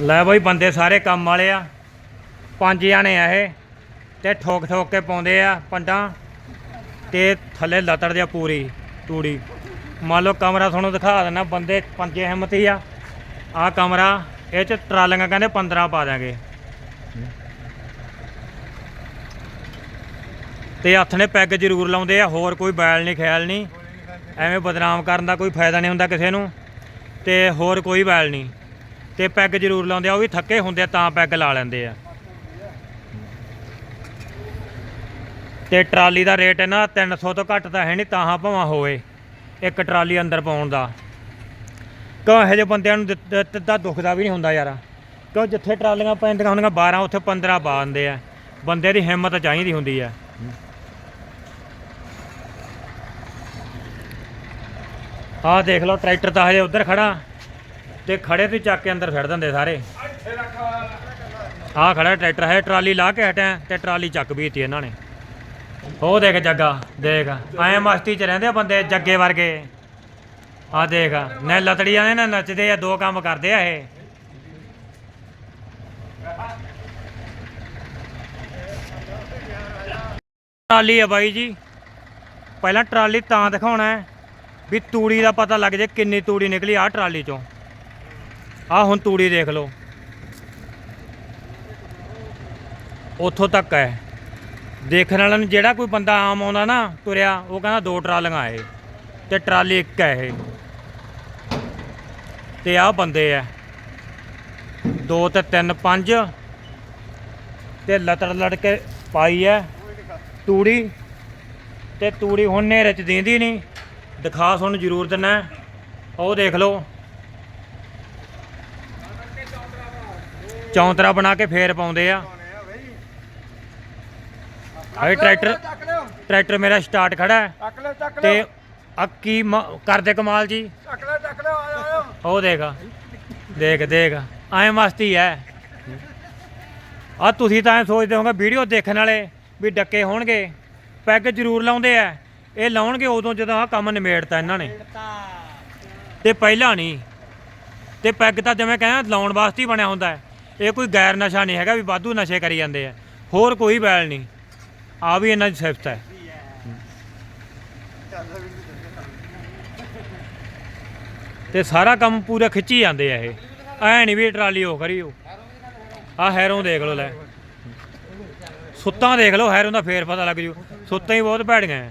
ਲੈ ਬਈ ਬੰਦੇ ਸਾਰੇ ਕੰਮ ਵਾਲੇ ਆ। ਪੰਜ ਜਾਣੇ ਆ ਇਹ, ਤੇ ਠੋਕ ਠੋਕ ਕੇ ਪਾਉਂਦੇ ਆ ਪੰਡਾਂ, ਤੇ ਥੱਲੇ ਲਤੜਦੇ ਆ ਪੂਰੀ ਤੂੜੀ। ਮੰਨ ਲਓ ਕਮਰਾ ਤੁਹਾਨੂੰ ਦਿਖਾ ਦਿੰਦਾ, ਬੰਦੇ ਪੰਜੇ ਹਿੰਮਤੀ ਆ। ਆ ਕਮਰਾ, ਇਹ ਚ ਟਰਾਲੀਆਂ ਕਹਿੰਦੇ 15 ਪਾ ਦਾਂਗੇ ਤੇ ਹੱਥ ਨੇ ਪੈਗ ਜ਼ਰੂਰ ਲਾਉਂਦੇ ਆ, ਹੋਰ ਕੋਈ ਬੈਲ ਨਹੀਂ ਖਿਆਲ ਨਹੀਂ ਐਵੇਂ ਬਦਨਾਮ ਕਰਨ ਦਾ ਕੋਈ ਫਾਇਦਾ ਨਹੀਂ ਹੁੰਦਾ ਕਿਸੇ ਨੂੰ, ਤੇ ਹੋਰ ਕੋਈ ਬੈਲ ਨਹੀਂ ਤੇ ਪੈਗ ਜ਼ਰੂਰ ਲਾਉਂਦੇ ਆ, ਉਹ ਵੀ ਥੱਕੇ ਹੁੰਦੇ ਆ, ਤਾਂ ਪੈਗ ਲਾ ਲੈਂਦੇ ਆ। ਤੇ ਟਰਾਲੀ ਦਾ ਰੇਟ ਇਹਨਾਂ 300 ਤੋਂ ਘੱਟ ਤਾਂ ਹੈ ਨਹੀਂ, ਤਾਂ ਭਾਵਾਂ ਹੋਵੇ, ਇੱਕ ਟਰਾਲੀ ਅੰਦਰ ਪਾਉਣ ਦਾ। ਕਿਉਂ ਇਹੋ ਜਿਹੇ ਬੰਦਿਆਂ ਨੂੰ ਦਿੱਤਾ, ਦਿੱਤ ਦੁੱਖ ਦਾ ਵੀ ਨਹੀਂ ਹੁੰਦਾ ਯਾਰ। ਕਿਉਂ ਜਿੱਥੇ ਟਰਾਲੀਆਂ ਪੈਂਦੀਆਂ ਹੁੰਦੀਆਂ 12 ਉੱਥੇ 15 ਪਾ ਦਿੰਦੇ ਆ। ਬੰਦੇ ਦੀ ਹਿੰਮਤ ਚਾਹੀਦੀ ਹੁੰਦੀ ਆ। ਆਹ ਦੇਖ ਲਓ, ਟਰੈਕਟਰ ਤਾਂ ਹਜੇ ਉੱਧਰ ਖੜਾ। ਤੇ ਖੜੇ ਤੇ ਚੱਕ ਕੇ ਅੰਦਰ ਫੜ ਦਿੰਦੇ ਸਾਰੇ। ਆਹ ਖੜਾ ਟਰੈਕਟਰ ਹੈ, ਟਰਾਲੀ ਲਾ ਕੇ ਹਟਿਆ ਤੇ ਟਰਾਲੀ ਚੱਕ ਵੀ ਦਿੱਤੀ ਇਹਨਾਂ ਨੇ। ਉਹ ਦੇਖ ਜੱਗਾ, ਦੇਖ। ਐ ਮਸਤੀ ਚ ਰਹਿੰਦੇ ਆ ਬੰਦੇ ਜੱਗੇ ਵਰਗੇ। ਆ ਦੇਖ ਨਾ ਲਤੜੀਆਂ ਨੇ ਨਾ ਨੱਚਦੇ ਆ, ਦੋ ਕੰਮ ਕਰਦੇ ਆ ਇਹ। ਟਰਾਲੀ ਆ ਬਾਈ ਜੀ। ਪਹਿਲਾਂ ਟਰਾਲੀ ਤਾਂ ਦਿਖਾਉਣਾ ਵੀ ਤੂੜੀ ਦਾ ਪਤਾ ਲੱਗ ਜੇ ਕਿੰਨੀ ਤੂੜੀ ਨਿਕਲੀ ਆ ਟਰਾਲੀ ਚੋਂ। ਆ ਹੁਣ ਤੂੜੀ ਦੇਖ ਲਓ। ਉੱਥੋਂ ਤੱਕ ਹੈ। ਦੇਖਣ ਵਾਲਿਆਂ ਨੂੰ ਜਿਹੜਾ ਕੋਈ ਬੰਦਾ ਆਮ ਆਉਂਦਾ ਨਾ ਤੁਰਿਆ, ਉਹ ਕਹਿੰਦਾ ਦੋ ਟਰਾਲੀਆਂ ਇਹ ਤੇ ਟਰਾਲੀ ਇੱਕ ਹੈ ਇਹ। ਤੇ ਆਹ ਬੰਦੇ ਆ। ਦੋ ਤੇ ਤਿੰਨ ਪੰਜ ਤੇ ਲਤੜ ਲੜ ਕੇ ਪਾਈ ਐ ਤੂੜੀ। ਤੇ ਤੂੜੀ ਹੁਣ ਨੇਰੇ ਚ ਦੀਂਦੀ ਨਹੀਂ। ਦਿਖਾ ਤੁਹਾਨੂੰ ਜ਼ਰੂਰ ਦਿੰਨਾ। ਉਹ ਦੇਖ ਲਓ। ਚੌਂਤਰਾ ਬਣਾ ਕੇ ਫੇਰ ਪਾਉਂਦੇ ਆ। ਇਹ ਟਰੈਕਟਰ ਟਰੈਕਟਰ ਮੇਰਾ ਸਟਾਰਟ ਖੜਾ ਹੈ। ਤੇ ਆ ਕੀ ਮ- ਕਰਦੇ ਕਮਾਲ ਜੀ? ਉਹ ਦੇਖ ਦੇਖ ਦੇਖ। ਐ ਮਸਤੀ ਐ ਆ ਤੁਸੀਂ ਤਾਂ ਐ ਸੋਚਦੇ ਹੋਗੇ ਵੀਡੀਓ ਦੇਖਣ ਵਾਲੇ ਵੀ ਡੱਕੇ ਹੋਣਗੇ। ਪੈਗ ਜ਼ਰੂਰ ਲਾਉਂਦੇ ਆ। ਇਹ ਲਾਉਣਗੇ ਉਦੋਂ ਜਦੋਂ ਆ ਕੰਮ ਨਿਮੇੜਤਾ ਇਹਨਾਂ ਨੇ। ਤੇ ਪਹਿਲਾਂ ਨਹੀਂ। ਤੇ ਪੈਗ ਤਾਂ ਜਿਵੇਂ ਕਹਿੰਦਾ ਲਾਉਣ ਵਾਸਤੇ ਹੀ ਬਣਿਆ ਹੁੰਦਾ ਹੈ। ਇਹ ਕੋਈ ਗੈਰ ਨਸ਼ਾ ਨਹੀਂ ਹੈਗਾ ਵੀ ਵਾਧੂ ਨਸ਼ੇ ਕਰੀ ਜਾਂਦੇ ਆ। ਹੋਰ ਕੋਈ ਬੈਲ ਨਹੀਂ। ਆ ਵੀ ਇਹਨਾਂ ਦੀ ਸਿਫਤ ਹੈ। ਤੇ ਸਾਰਾ ਕੰਮ ਪੂਰਾ ਖਿੱਚੀ ਜਾਂਦੇ ਆ ਇਹ। ਐ ਨਹੀਂ ਵੀ ਟਰਾਲੀ ਹੋ ਉਹ। ਆ ਹੈਰੋਂ ਦੇਖ ਲਓ ਲੈ। ਸੁੱਤਾਂ ਦੇਖ ਲਓ, ਹੈਰੋਂ ਦਾ ਫੇਰ ਪਤਾ ਲੱਗ ਜੂ। ਸੁੱਤਾਂ ਹੀ ਬਹੁਤ ਭੈੜੀਆਂ ਐ।